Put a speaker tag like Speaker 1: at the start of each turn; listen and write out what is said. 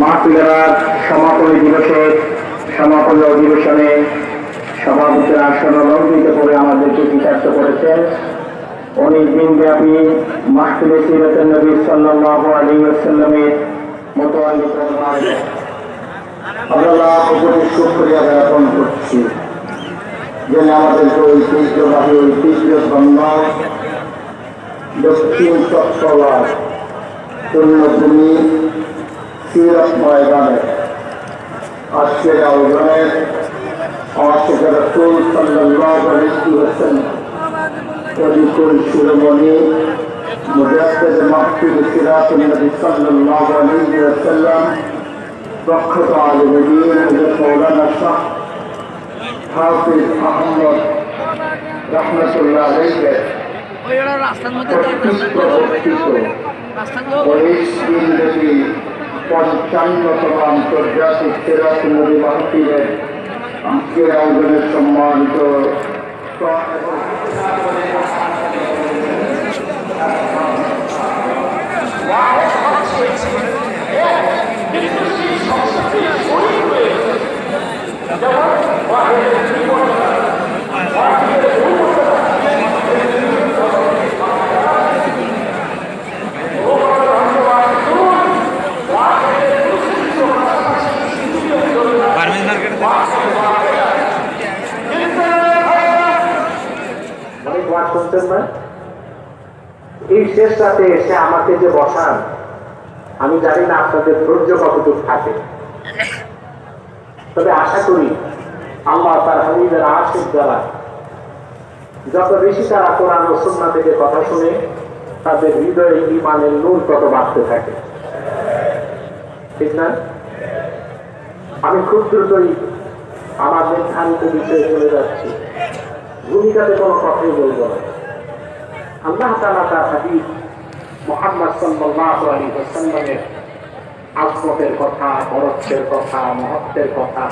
Speaker 1: মাহফিলার সমাপনী দিবসে সমাপনী অধিবেশনে সভাপতির আসন অলঙ্কৃত করে আমাদেরকে কৃতার্থ করেছেন অনেক দিন ব্যাপী মাহফিলে সিরাতুন নবী সাল্লাল্লাহু আলাইহি ওয়াসাল্লামের মোতাবাল্লিক রহমান আল্লাহ উপরে শুকরিয়া জ্ঞাপন করছি। যে আমাদেরকে ঐতিহ্যবাহী ঐতিহ্য ধন্য দক্ষিণ চট্টলার পুণ্যভূমি সিরত ময়দানে আজকের আয়োজনের আমার থেকে রসুল আলাইহি ওয়াসাল্লাম অধিকুল শিরোমণি মুজাদ্দিদ মাহফিল সিরাতুন নবী সাল্লাল্লাহু আলাইহি ওয়াসাল্লাম, প্রখ্যাত আলেম দ্বীন হযরত মাওলানা শাহ হাফিজ আহমদ রহমতুল্লাহ আলাইহি ওই ওরা রাস্তার মধ্যে পঞ্চান্নতম আন্তর্জাতিক সিরাত নদী মাহফিলের আজকের আয়োজনের সম্মানিত
Speaker 2: শুনছেন না এই শেষ রাতে এসে আমাকে যে বসান আমি জানি না আপনাদের ধৈর্য কতটুকু থাকে। তবে আশা করি আল্লাহ তার হামিদের আশিক দ্বারা যত বেশি তারা কোরআন ও সুন্নাহ থেকে কথা শুনে তাদের হৃদয়ে ইমানের নূর তত বাড়তে থাকে। ঠিক না? আমি খুব দ্রুতই আমার নির্ধারিত বিষয়ে চলে যাচ্ছি। ভূমিকাতে কোনো কথাই বলব না। আল্লাহ তালা তার হাবিব মোহাম্মদ সাল্লাহ আলী হোসাল্লামের আজমতের কথা বরত্বের কথা মহত্বের কথা